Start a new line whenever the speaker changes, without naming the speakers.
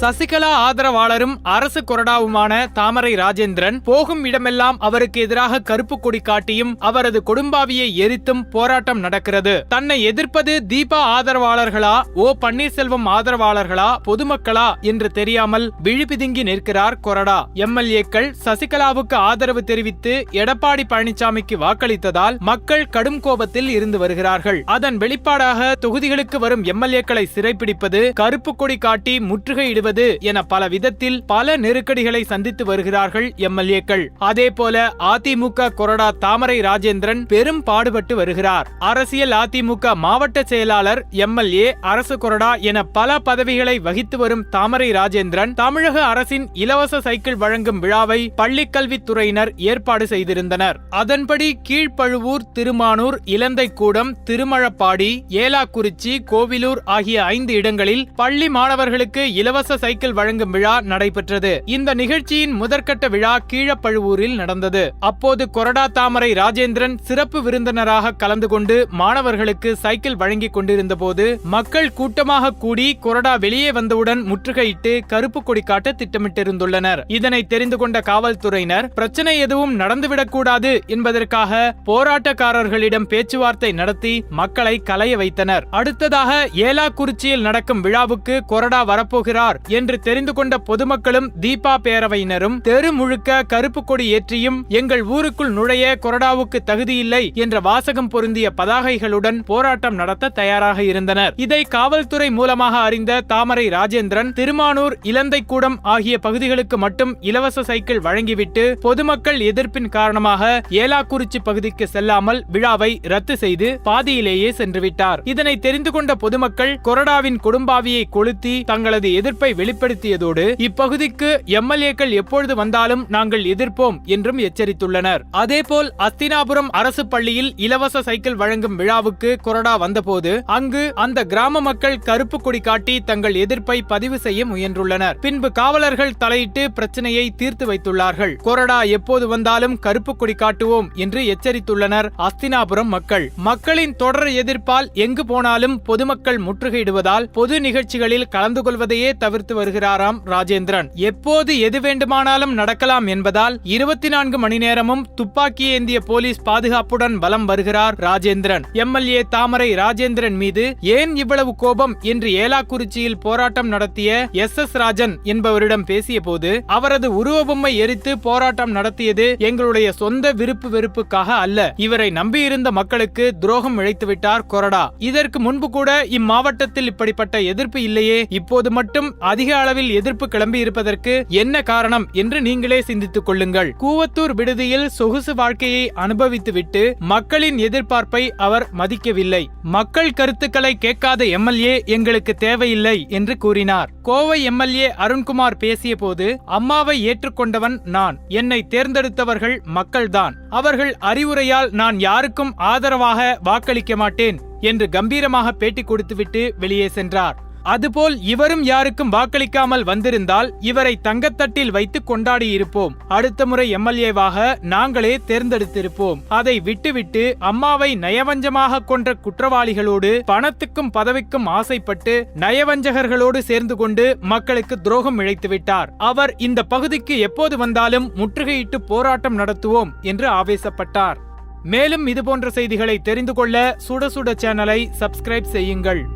சசிகலா ஆதரவாளரும் அரசு கொறடாவுமான தாமரை ராஜேந்திரன் போகும் இடமெல்லாம் அவருக்கு எதிராக கருப்பு கொடி காட்டியும் அவரது கொடும்பாவியை எரித்தும் போராட்டம் நடக்கிறது. தன்னை எதிர்ப்பது தீபா ஆதரவாளர்களா ஓ பன்னீர்செல்வம் ஆதரவாளர்களா பொதுமக்களா என்று தெரியாமல் விழிபிதுங்கி நிற்கிறார் கொறடா. எம்எல்ஏக்கள் சசிகலாவுக்கு ஆதரவு தெரிவித்து எடப்பாடி பழனிசாமிக்கு வாக்களித்ததால் மக்கள் கடும் கோபத்தில் இருந்து வருகிறார்கள். அதன் வெளிப்பாடாக தொகுதிகளுக்கு வரும் எம்எல்ஏக்களை சிறைப்பிடிப்பது கருப்பு கொடி காட்டி முற்றுகையிடுவது என பல விதத்தில் பல நெருக்கடிகளை சந்தித்து வருகிறார்கள் எம்எல்ஏக்கள். அதே போல அதிமுக கொறடா தாமரை ராஜேந்திரன் பெரும் பாடுபட்டு வருகிறார். அரசியல் அதிமுக மாவட்ட செயலாளர் எம்எல்ஏ அரசு கொறடா என பல பதவிகளை வகித்து வரும் தாமரை ராஜேந்திரன் தமிழக அரசின் இலவச சைக்கிள் வழங்கும் விழாவை பள்ளிக்கல்வித்துறையினர் ஏற்பாடு செய்திருந்தனர். அதன்படி கீழ்ப்பழுவூர் திருமானூர் இலந்தைக்கூடம் திருமழப்பாடி ஏலாக்குறிச்சி கோவிலூர் ஆகிய ஐந்து இடங்களில் பள்ளி மாணவர்களுக்கு இலவச சைக்கிள் வழங்கும் விழா நடைபெற்றது. இந்த நிகழ்ச்சியின் முதற்கட்ட விழா கீழப்பழுவூரில் நடந்தது. அப்போது கொரடா தாமரை ராஜேந்திரன் சிறப்பு விருந்தினராக கலந்து கொண்டு மாணவர்களுக்கு சைக்கிள் வழங்கிக் கொண்டிருந்த போது மக்கள் கூட்டமாக கூடி கொரடா வெளியே வந்தவுடன் முற்றுகையிட்டு கருப்பு கொடி காட்ட திட்டமிட்டிருந்துள்ளனர். இதனை தெரிந்து கொண்ட காவல்துறையினர் பிரச்சனை எதுவும் நடந்துவிடக்கூடாது என்பதற்காக போராட்டக்காரர்களிடம் பேச்சுவார்த்தை நடத்தி மக்களை கலைய வைத்தனர். அடுத்ததாக ஏலாக்குறிச்சியில் நடக்கும் விழாவுக்கு கொரடா வரப்போகிறார். என்று தெரிந்து கொண்ட பொதுமக்களும் தீபா பேரவையினரும் தெரு முழுக்க கருப்பு கொடி ஏற்றியும் எங்கள் ஊருக்குள் நுழைய கொரடாவுக்கு தகுதியில்லை என்ற வாசகம் பொருந்திய பதாகைகளுடன் போராட்டம் நடத்த தயாராக இருந்தனர். இதை காவல்துறை மூலமாக அறிந்த தாமரை ராஜேந்திரன் திருமானூர் இலந்தைக்கூடம் ஆகிய பகுதிகளுக்கு மட்டும் இலவச சைக்கிள் வழங்கிவிட்டு பொதுமக்கள் எதிர்ப்பின் காரணமாக ஏலாக்குறிச்சி பகுதிக்கு செல்லாமல் விழாவை ரத்து செய்து பாதியிலேயே சென்றுவிட்டார். இதனை தெரிந்து கொண்ட பொதுமக்கள் கொரடாவின் குடும்பாவியை கொளுத்தி தங்களது எதிர்ப்பை வெளிப்படுத்தியதோடு இப்பகுதிக்கு எம்எல்ஏக்கள் எப்பொழுது வந்தாலும் நாங்கள் எதிர்ப்போம் என்றும் எச்சரித்துள்ளனர். அதேபோல் அஸ்தினாபுரம் அரசு பள்ளியில் இலவச சைக்கிள் வழங்கும் விழாவுக்கு கொரடா வந்தபோது அங்கு அந்த கிராம மக்கள் கருப்பு கொடி காட்டி தங்கள் எதிர்ப்பை பதிவு செய்ய முயன்றுள்ளனர். பின்பு காவலர்கள் தலையிட்டு பிரச்சனையை தீர்த்து வைத்துள்ளார்கள். கொரடா எப்போது வந்தாலும் கருப்பு கொடி காட்டுவோம் என்று எச்சரித்துள்ளனர் அஸ்தினாபுரம் மக்கள். மக்களின் தொடர் எதிர்ப்பால் எங்கு போனாலும் பொதுமக்கள் முற்றுகையிடுவதால் பொது நிகழ்ச்சிகளில் கலந்து கொள்வதையே தவிர்த்து வருகிறாராம் ராஜேந்திரன். எப்போது எது வேண்டுமானாலும் நடக்கலாம் என்பதால் இருபத்தி நான்கு மணி நேரமும் துப்பாக்கி ஏந்திய போலீஸ் பாதுகாப்புடன் வலம் வருகிறார் ராஜேந்திரன். எம்எல்ஏ தாமரை ராஜேந்திரன் மீது ஏன் இவ்வளவு கோபம் என்று ஏலாக்குறிச்சியில் போராட்டம் நடத்திய எஸ் எஸ் ராஜன் என்பவரிடம் பேசிய போது அவரது உருவ பொம்மை எரித்து போராட்டம் நடத்தியது எங்களுடைய சொந்த விருப்பு வெறுப்புக்காக அல்ல. இவரை நம்பியிருந்த மக்களுக்கு துரோகம் இழைத்துவிட்டார் கொரடா இதற்கு முன்பு கூட இம்மாவட்டத்தில் இப்படிப்பட்ட எதிர்ப்பு இல்லையே. இப்போது மட்டும் அதிக அளவில் எதிர்ப்பு கிளம்பியிருப்பதற்கு என்ன காரணம் என்று நீங்களே சிந்தித்துக் கொள்ளுங்கள். கூவத்தூர் விடுதியில் சொகுசு வாழ்க்கையை அனுபவித்துவிட்டு மக்களின் எதிர்பார்ப்பை அவர் மதிக்கவில்லை. மக்கள் கருத்துக்களை கேட்காத எம்எல்ஏ எங்களுக்கு தேவையில்லை என்று கூறினார். கோவை எம்எல்ஏ அருண்குமார் பேசிய போது அம்மாவை ஏற்றுக்கொண்டவன் நான். என்னை தேர்ந்தெடுத்தவர்கள் மக்கள்தான். அவர்கள் அறிவுரையால் நான் யாருக்கும் ஆதரவாக வாக்களிக்க மாட்டேன் என்று கம்பீரமாக பேட்டி கொடுத்துவிட்டு வெளியே சென்றார். அதுபோல் இவரும் யாருக்கும் வாக்களிக்காமல் வந்திருந்தால் இவரை தங்கத்தட்டில் வைத்து கொண்டாடியிருப்போம். அடுத்த முறை எம்எல்ஏவாக நாங்களே தேர்ந்தெடுத்திருப்போம். அதை விட்டுவிட்டு அம்மாவை நயவஞ்சமாக கொன்ற குற்றவாளிகளோடு பணத்துக்கும் பதவிக்கும் ஆசைப்பட்டு நயவஞ்சகர்களோடு சேர்ந்து கொண்டு மக்களுக்கு துரோகம் இழைத்துவிட்டார். அவர் இந்த பகுதிக்கு எப்போது வந்தாலும் முற்றுகையிட்டு போராட்டம் நடத்துவோம் என்று ஆவேசப்பட்டார். மேலும் இதுபோன்ற செய்திகளை தெரிந்து கொள்ள சுட சுட சேனலை சப்ஸ்கிரைப் செய்யுங்கள்.